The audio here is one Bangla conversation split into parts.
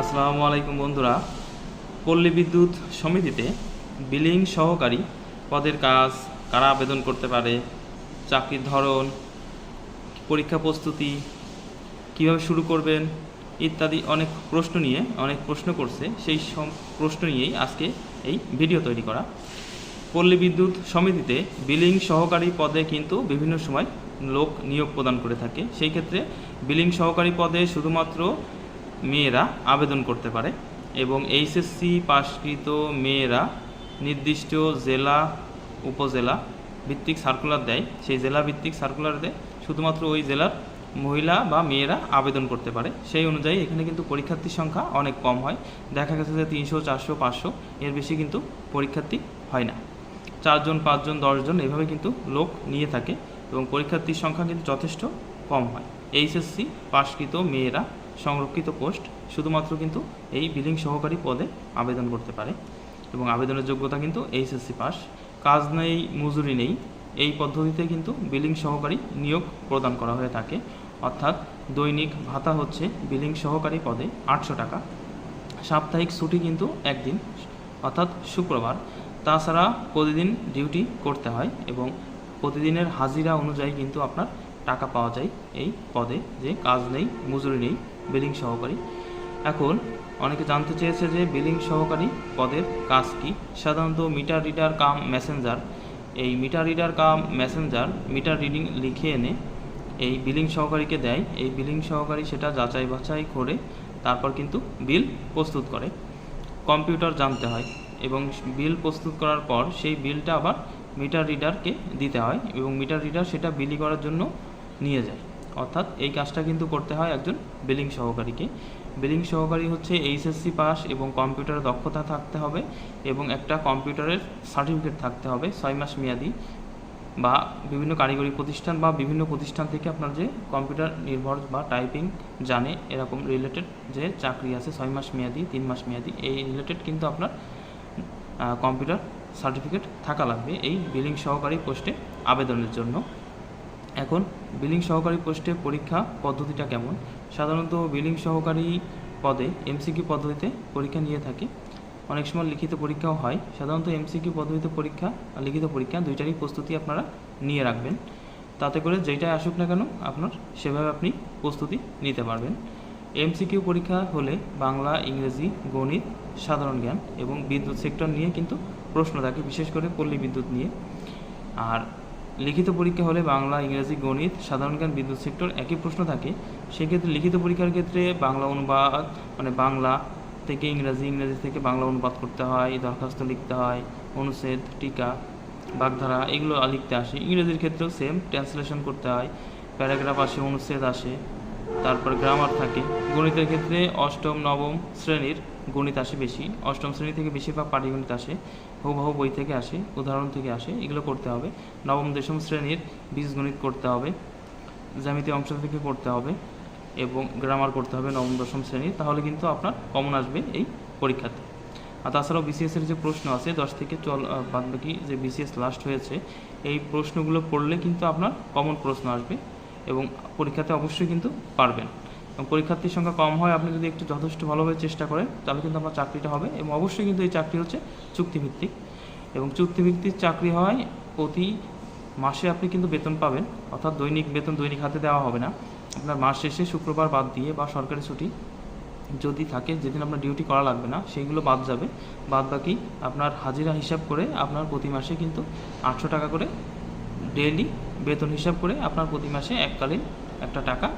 আসসালামু আলাইকুম বন্ধুরা। পল্লী বিদ্যুৎ সমিতিতে বিলিং সহকারী পদের কাজ, কারা আবেদন করতে পারে, চাকরির ধরন, পরীক্ষা প্রস্তুতি, কীভাবে শুরু করবেন ইত্যাদি অনেক প্রশ্ন নিয়ে, অনেক প্রশ্ন করছে। সেই প্রশ্ন নিয়েই আজকে এই ভিডিও তৈরি করা। পল্লী বিদ্যুৎ সমিতিতে বিলিং সহকারী পদে কিন্তু বিভিন্ন সময় লোক নিয়োগ প্রদান করে থাকে। সেই ক্ষেত্রে বিলিং সহকারী পদে শুধুমাত্র মেয়েরা আবেদন করতে পারে এবং এইচএসসি পাশকৃত মেয়েরা নির্দিষ্ট জেলা, উপজেলা ভিত্তিক সার্কুলার দেয়। সেই জেলা ভিত্তিক সার্কুলার দেয় শুধুমাত্র ওই জেলার মহিলা বা মেয়েরা আবেদন করতে পারে। সেই অনুযায়ী এখানে কিন্তু পরীক্ষার্থীর সংখ্যা অনেক কম হয়। দেখা গেছে যে তিনশো, চারশো, পাঁচশো এর বেশি কিন্তু পরীক্ষার্থী হয় না। চারজন, পাঁচজন, দশজন এভাবে কিন্তু লোক নিয়ে থাকে এবং পরীক্ষার্থীর সংখ্যা কিন্তু যথেষ্ট কম হয়। এইচএসসি পাশকৃত মেয়েরা সংরক্ষিত পোস্ট শুধুমাত্র কিন্তু এই বিলিং সহকারী পদে আবেদন করতে পারে এবং আবেদনের যোগ্যতা কিন্তু এইচএসসি পাস। কাজ নেই, মজুরি নেই। এই পদ্ধতিতে কিন্তু বিলিং সহকারী নিয়োগ প্রদান করা হয়ে থাকে। অর্থাৎ দৈনিক ভাতা হচ্ছে বিলিং সহকারী পদে আটশো টাকা। সাপ্তাহিক ছুটি কিন্তু একদিন, অর্থাৎ শুক্রবার। তাছাড়া প্রতিদিন ডিউটি করতে হয় এবং প্রতিদিনের হাজিরা অনুযায়ী কিন্তু আপনার টাকা পাওয়া যায় এই পদে। যে কাজ নেই, মজুরি নেই বিলিং সহকারী। এখন অনেকে জানতে চেয়েছে যে বিলিং সহকারী পদের কাজ কি। সাধারণত মিটার রিডার কাম মেসেঞ্জার এই meter reader cum messenger meter reading লিখে এনে এই বিলিং সহকারীকে দেয়। এই বিলিং সহকারী সেটা যাচাই বাছাই করে তারপর কিন্তু বিল প্রস্তুত করে। কম্পিউটার জানতে হয় এবং বিল প্রস্তুত করার পর সেই বিলটা আবার মিটার রিডারকে দিতে হয় এবং মিটার রিডার সেটা বিলি করার জন্য নিয়ে যায়। অর্থাৎ এই কাজটা কিন্তু করতে হয় একজন বিলিং সহকারীকে। বিলিং সহকারী হচ্ছে এইচএসসি পাস এবং কম্পিউটারে দক্ষতা থাকতে হবে এবং একটা কম্পিউটারের সার্টিফিকেট থাকতে হবে ছয় মাস মেয়াদি বা বিভিন্ন কারিগরি প্রতিষ্ঠান বা বিভিন্ন প্রতিষ্ঠান থেকে আপনার যে কম্পিউটার নির্ভর বা টাইপিং জানে এরকম রিলেটেড যে চাকরি আছে ছয় মাস মেয়াদি, তিন মাস মেয়াদি, এই রিলেটেড কিন্তু আপনার কম্পিউটার সার্টিফিকেট থাকা লাগবে এই বিলিং সহকারী পোস্টে আবেদনের জন্য। এখন বিলিং সহকারী পোস্টে পরীক্ষা পদ্ধতিটা কেমন? সাধারণত বিলিং সহকারী পদে এমসিকিউ পদ্ধতিতে পরীক্ষা নিয়ে থাকে। অনেক সময় লিখিত পরীক্ষাও হয়। সাধারণত এমসিকিউ পদ্ধতিতে পরীক্ষা আর লিখিত পরীক্ষা দুইটারই প্রস্তুতি আপনারা নিয়ে রাখবেন। তাতে করে যেটাই আসুক না কেন, আপনার সেভাবে আপনি প্রস্তুতি নিতে পারবেন। এমসিকিউ পরীক্ষা হলে বাংলা, ইংরেজি, গণিত, সাধারণ জ্ঞান এবং বিদ্যুৎ সেক্টর নিয়ে কিন্তু প্রশ্ন থাকে, বিশেষ করে পল্লী বিদ্যুৎ নিয়ে। আর লিখিত পরীক্ষা হলে বাংলা, ইংরাজি, গণিত, সাধারণ জ্ঞান, বিদ্যুৎ সেক্টর একই প্রশ্ন থাকে। সেক্ষেত্রে লিখিত পরীক্ষার ক্ষেত্রে বাংলা অনুবাদ মানে বাংলা থেকে ইংরাজি ইংরাজি থেকে বাংলা অনুবাদ করতে হয়, দরখাস্ত লিখতে হয়, অনুচ্ছেদ, টিকা, বাগধারা এগুলো লিখতে আসে। ইংরেজির ক্ষেত্রেও সেম ট্রান্সলেশন করতে হয়, প্যারাগ্রাফ আসে, অনুচ্ছেদ আসে। তারপর গ্রামার থাকে। গণিতের ক্ষেত্রে অষ্টম, নবম শ্রেণির গণিত আসে বেশি। অষ্টম শ্রেণি থেকে বেশিরভাগ পাটিগণিত আসে, হুবহু বই থেকে আসে, উদাহরণ থেকে আসে, এগুলো করতে হবে। নবম, দশম শ্রেণির বীজগণিত করতে হবে জ্যামিতি অংশ থেকে করতে হবে এবং গ্রামার করতে হবে নবম, দশম শ্রেণির, তাহলে কিন্তু আপনার কমন আসবে এই পরীক্ষাতে। আর তাছাড়াও বিসিএস এর যে প্রশ্ন আছে, দশ থেকে চল বাদ বাকি যে বিসিএস লাস্ট হয়েছে, এই প্রশ্নগুলো পড়লে কিন্তু আপনার কমন প্রশ্ন আসবে। এবং পরীক্ষাতে অবশ্যই কিন্তু পারবেন। এবং পরীক্ষার্থীর সংখ্যা কম হয়, আপনি যদি একটু যথেষ্ট ভালোভাবে চেষ্টা করেন, তাহলে কিন্তু আপনার চাকরিটা হবে এবং অবশ্যই কিন্তু এই চাকরি হচ্ছে চুক্তিভিত্তিক। এবং চুক্তিভিত্তিক চাকরি হয় প্রতি মাসে আপনি কিন্তু বেতন পাবেন, অর্থাৎ দৈনিক বেতন দৈনিক হাতে দেওয়া হবে না। আপনার মাস শেষে শুক্রবার বাদ দিয়ে বা সরকারি ছুটি যদি থাকে, যেদিন আপনার ডিউটি করা লাগবে না, সেইগুলো বাদ যাবে। বাদ বাকি আপনার হাজিরা হিসাব করে আপনার প্রতি মাসে কিন্তু আটশো টাকা করে ডেইলি বেতন হিসাব করে আপনার প্রতি মাসে এককালীন একটা টাকা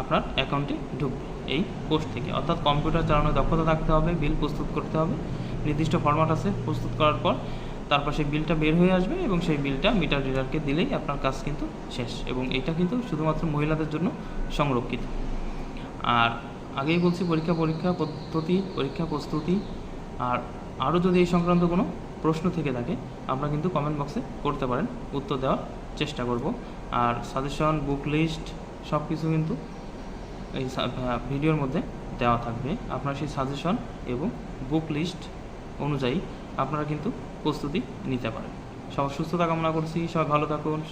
আপনার অ্যাকাউন্টে ঢুকবে এই পোস্ট থেকে। অর্থাৎ কম্পিউটার চালানোর দক্ষতা থাকতে হবে বিল প্রস্তুত করতে হবে, নির্দিষ্ট ফরম্যাট আছে প্রস্তুত করার পর তারপর সেই বিলটা বের হয়ে আসবে এবং সেই বিলটা মিটার রিডারকে দিলেই আপনার কাজ কিন্তু শেষ এবং এটা কিন্তু শুধুমাত্র মহিলাদের জন্য সংরক্ষিত। আর আগেই বলছি পরীক্ষা পরীক্ষা পদ্ধতি, পরীক্ষা প্রস্তুতি, আর আরও যদি এই সংক্রান্ত কোনো প্রশ্ন থেকে থাকে আপনারা কিন্তু কমেন্ট বক্সে করতে পারেন, উত্তর দেওয়ার চেষ্টা করব। আর সাজেশন বুক লিস্ট সব কিছু কিন্তু এই ভিডিওর মধ্যে দেওয়া থাকবে। আপনার সেই সাজেশন এবং বুক লিস্ট অনুযায়ী আপনারা কিন্তু প্রস্তুতি নিতে পারেন। সব সুস্থতা কামনা করছি, সবাই ভালো থাকুন।